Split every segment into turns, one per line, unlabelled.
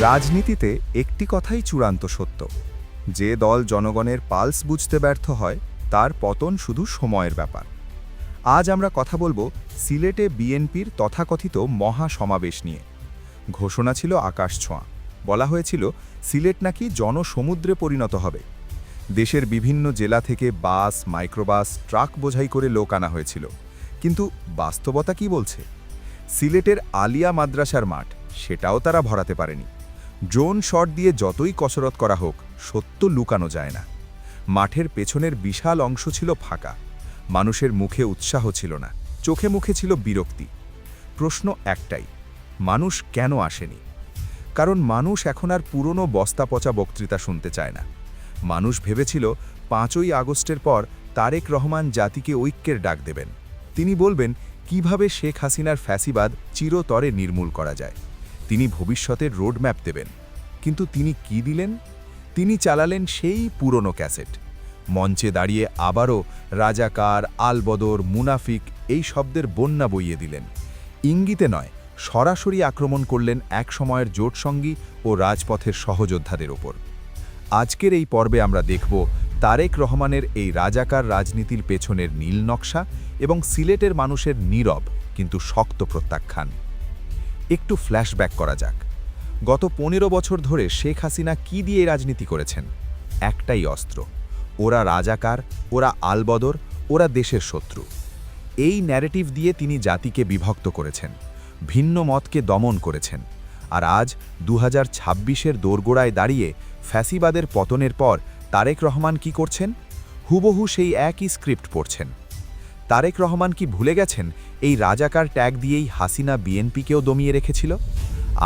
রাজনীতিতে একটি কথাই চূড়ান্ত সত্য। যে দল জনগণের পালস বুঝতে ব্যর্থ হয়, তার পতন শুধু সময়ের ব্যাপার। আজ আমরা কথা বলব সিলেটে বিএনপির তথাকথিত মহা সমাবেশ নিয়ে। ঘোষণা ছিল আকাশ ছোঁয়া। বলা হয়েছিল, সিলেট নাকি জনসমুদ্রে পরিণত হবে। দেশের বিভিন্ন জেলা থেকে বাস, মাইক্রোবাস, ট্রাক বোঝাই করে লোক আনা হয়েছিল। কিন্তু বাস্তবতা কি বলছে? সিলেটের আলিয়া মাদ্রাসার মাঠ, সেটাও তারা ভরাতে পারেনি। ড্রোন শট দিয়ে যতই কসরত করা হোক, সত্য লুকানো যায় না। মাঠের পেছনের বিশাল অংশ ছিল ফাঁকা। মানুষের মুখে উৎসাহ ছিল না, চোখে মুখে ছিল বিরক্তি। প্রশ্ন একটাই, মানুষ কেন আসেনি? কারণ মানুষ এখন আর পুরনো বস্তা পচা বক্তৃতা শুনতে চায় না। মানুষ ভেবেছিল, পাঁচই আগস্টের পর তারেক রহমান জাতিকে ঐক্যের ডাক দেবেন। তিনি বলবেন, কীভাবে শেখ হাসিনার ফ্যাসিবাদ চিরতরে নির্মূল করা যায়? তিনি ভবিষ্যতের রোডম্যাপ দেবেন। কিন্তু তিনি কি দিলেন? তিনি চালালেন সেই পুরনো ক্যাসেট। মঞ্চে দাঁড়িয়ে আবারও রাজাকার, আলবদর, মুনাফিক এই শব্দের বন্যা বইয়ে দিলেন। ইঙ্গিতে নয়, সরাসরি আক্রমণ করলেন এক সময়ের জোটসঙ্গী ও রাজপথের সহযোদ্ধাদের ওপর। আজকের এই পর্বে আমরা দেখব তারেক রহমানের এই রাজাকার রাজনীতির পেছনের নীল নকশা এবং সিলেটের মানুষের নীরব কিন্তু শক্ত প্রত্যাখ্যান। একটু ফ্ল্যাশব্যাক করা যাক। গত পনেরো বছর ধরে শেখ হাসিনা কি দিয়ে রাজনীতি করেছেন? একটাই অস্ত্র। ওরা রাজাকার, ওরা আলবদর, ওরা দেশের শত্রু। এই ন্যারেটিভ দিয়ে তিনি জাতিকে বিভক্ত করেছেন, ভিন্ন মতকে দমন করেছেন। আর আজ দু হাজার ছাব্বিশের দোরগোড়ায় দাঁড়িয়ে ফ্যাসিবাদের পতনের পর তারেক রহমান কি করছেন? হুবহু সেই একই স্ক্রিপ্ট পড়ছেন। তারেক রহমান কি ভুলে গেছেন এই রাজাকার ট্যাগ দিয়েই হাসিনা বিএনপিকেও দমিয়ে রেখেছিল?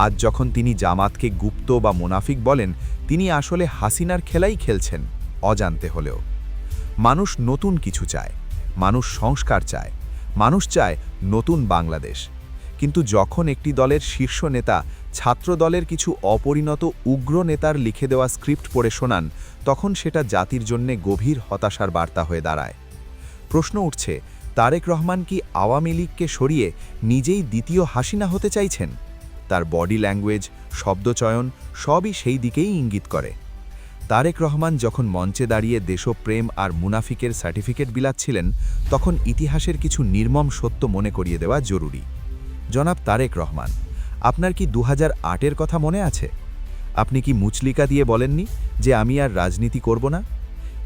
আজ যখন তিনি জামাতকে গুপ্ত বা মুনাফিক বলেন, তিনি আসলে হাসিনার খেলাই খেলছেন, অজান্তে হলেও। মানুষ নতুন কিছু চায়, মানুষ সংস্কার চায়, মানুষ চায় নতুন বাংলাদেশ। কিন্তু যখন একটি দলের শীর্ষ নেতা ছাত্র দলের কিছু অপরিণত উগ্র নেতার লিখে দেওয়া স্ক্রিপ্ট পড়ে শোনান, তখন সেটা জাতির জন্যে গভীর হতাশার বার্তা হয়ে দাঁড়ায়। প্রশ্ন উঠছে, তারেক রহমান কি আওয়ামী লীগকে সরিয়ে নিজেই দ্বিতীয় হাসিনা হতে চাইছেন? তার বডি ল্যাঙ্গুয়েজ শব্দচয়ন সবই সেই দিকেই ইঙ্গিত করে। তারেক রহমান যখন মঞ্চে দাঁড়িয়ে দেশপ্রেম আর মুনাফিকের সার্টিফিকেট বিলাচ্ছিলেন, তখন ইতিহাসের কিছু নির্মম সত্য মনে করিয়ে দেওয়া জরুরি। জনাব তারেক রহমান, আপনার কি দু এর কথা মনে আছে? আপনি কি মুচলিকা দিয়ে বলেননি যে আমি আর রাজনীতি করব না?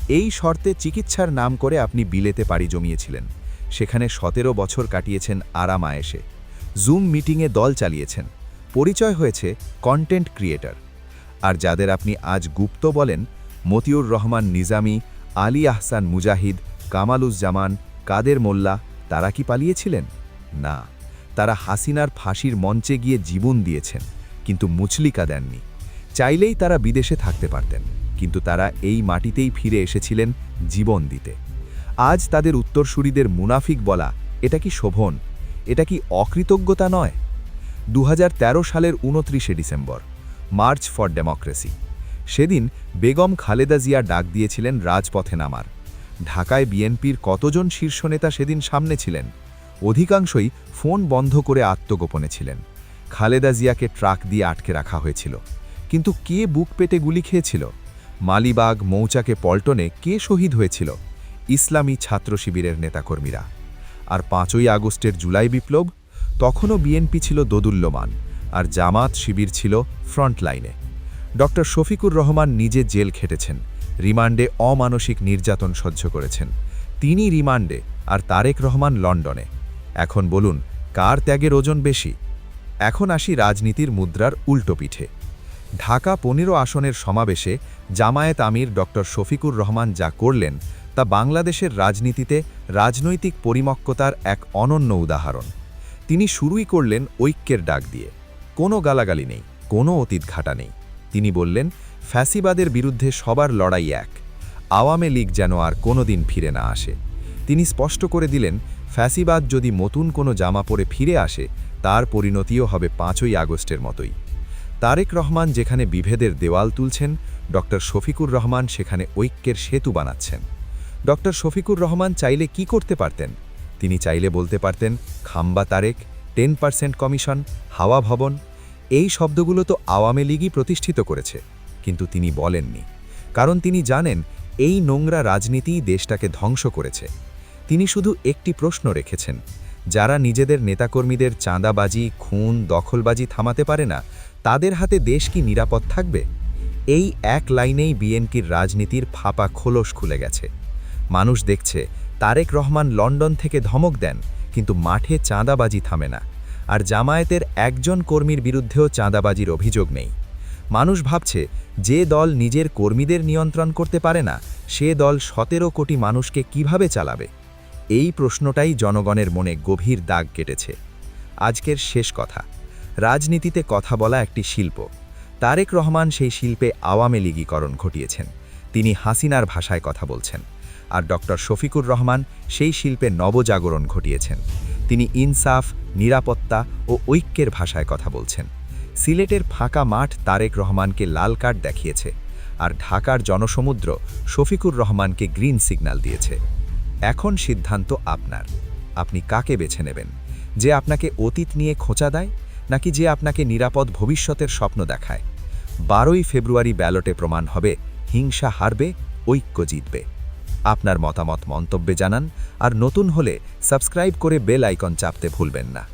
এই শর্তে চিকিৎসার নাম করে আপনি বিলেতে পাড়ি জমিয়েছিলেন। সেখানে সতেরো বছর কাটিয়েছেন আরাম আয়েসে জুম মিটিংয়ে দল চালিয়েছেন। পরিচয় হয়েছে কন্টেন্ট ক্রিয়েটর। আর যাদের আপনি আজ গুপ্ত বলেন, মতিউর রহমান নিজামি, আলী আহসান মুজাহিদ, কামালুজ্জামান, কাদের মোল্লা, তারা কি পালিয়েছিলেন? না। তারা হাসিনার ফাঁসির মঞ্চে গিয়ে জীবন দিয়েছেন, কিন্তু মুচলিকা দেননি। চাইলেই তারা বিদেশে থাকতে পারতেন। কিন্তু তারা এই মাটিতেই ফিরে এসেছিলেন জীবন দিতে। আজ তাদের উত্তরসূরিদের মুনাফিক বলা, এটা কি শোভন? এটা কি অকৃতজ্ঞতা নয়? দু সালের উনত্রিশে ডিসেম্বর, মার্চ ফর ডেমোক্রেসি। সেদিন বেগম খালেদা জিয়া ডাক দিয়েছিলেন রাজপথে নামার। ঢাকায় বিএনপির কতজন শীর্ষ নেতা সেদিন সামনে ছিলেন? অধিকাংশই ফোন বন্ধ করে আত্মগোপনে ছিলেন। খালেদা জিয়াকে ট্রাক দিয়ে আটকে রাখা হয়েছিল। কিন্তু কে বুক পেটে গুলি খেয়েছিল? মালিবাগ মৌচাকে পল্টনে কে শহীদ হয়েছিল? ইসলামী ছাত্র শিবিরের নেতাকর্মীরা। আর পাঁচই আগস্টের জুলাই বিপ্লব, তখনও বিএনপি ছিল দোদুল্যমান, আর জামাত শিবির ছিল ফ্রন্টলাইনে। ডক্টর শফিকুর রহমান নিজে জেল খেটেছেন, রিমান্ডে অমানসিক নির্যাতন সহ্য করেছেন। তিনি রিমান্ডে, আর তারেক রহমান লন্ডনে। এখন বলুন, কার ত্যাগের ওজন বেশি? এখন আসি রাজনীতির মুদ্রার উল্টো পিঠে। ঢাকা পনেরো আসনের সমাবেশে জামায়াত আমির ডক্টর শফিকুর রহমান যা করলেন, তা বাংলাদেশের রাজনীতিতে রাজনৈতিক পরিমক্কতার এক অনন্য উদাহরণ। তিনি শুরুই করলেন ঐক্যের ডাক দিয়ে। কোনো গালাগালি নেই, কোনো অতীত ঘাটা নেই। তিনি বললেন, ফ্যাসিবাদের বিরুদ্ধে সবার লড়াই এক। আওয়ামী লীগ যেন আর কোনোদিন ফিরে না আসে। তিনি স্পষ্ট করে দিলেন, ফ্যাসিবাদ যদি নতুন কোনো জামা পরে ফিরে আসে, তার পরিণতিও হবে পাঁচই আগস্টের মতোই। তারেক রহমান যেখানে বিভেদের দেওয়াল তুলছেন ডক্টর শফিকুর রহমান সেখানে ঐক্যের সেতু বানাচ্ছেন। ডক্টর শফিকুর রহমান চাইলে কি করতে পারতেন? তিনি চাইলে বলতে পারতেন, খাম্বা তারেক, টেন পার্সেন্ট কমিশন, হাওয়া ভবন, এই শব্দগুলো তো আওয়ামী লীগই প্রতিষ্ঠিত করেছে, কিন্তু তিনি বলেননি। কারণ তিনি জানেন, এই নোংরা রাজনীতিই দেশটাকে ধ্বংস করেছে। তিনি শুধু একটি প্রশ্ন রেখেছেন, যারা নিজেদের নেতাকর্মীদের চাঁদাবাজি, খুন, দখলবাজি থামাতে পারে না তাদের হাতে দেশ কি নিরাপদ থাকবে? এই এক লাইনেই বিএনপির রাজনীতির ফাঁপা খোলস খুলে গেছে। মানুষ দেখছে, তারেক রহমান লন্ডন থেকে ধমক দেন, কিন্তু মাঠে চাঁদাবাজি থামে না। আর জামায়াতের একজন কর্মীর বিরুদ্ধেও চাঁদাবাজির অভিযোগ নেই। মানুষ ভাবছে, যে দল নিজের কর্মীদের নিয়ন্ত্রণ করতে পারে না, সে দল সতেরো কোটি মানুষকে কীভাবে চালাবে? এই প্রশ্নটাই জনগণের মনে গভীর দাগ কেটেছে। আজকের শেষ কথা। রাজনীতিতে কথা বলা একটি শিল্প। তারেক রহমান সেই শিল্পে আওয়ামী লীগীকরণ ঘটিয়েছেন। তিনি হাসিনার ভাষায় কথা বলছেন। আর ডক্টর শফিকুর রহমান সেই শিল্পে নবজাগরণ ঘটিয়েছেন। তিনি ইনসাফ, নিরাপত্তা ও ঐক্যের ভাষায় কথা বলছেন। সিলেটের ফাঁকা মাঠ তারেক রহমানকে লাল কার্ড দেখিয়েছে। আর ঢাকার জনসমুদ্র শফিকুর রহমানকে গ্রিন সিগন্যাল দিয়েছে। এখন সিদ্ধান্ত আপনার। আপনি কাকে বেছে নেবেন? যে আপনাকে অতীত নিয়ে খোঁচা দেয়? নাকি যে আপনাকে নিরাপদ ভবিষ্যতের স্বপ্ন দেখায়। বারোই ফেব্রুয়ারি ব্যালটে প্রমাণ হবে, হিংসা হারবে, ঐক্য জিতবে। আপনার মতামত মন্তব্যে জানান আর নতুন হলে সাবস্ক্রাইব করে বেল আইকন চাপতে ভুলবেন না।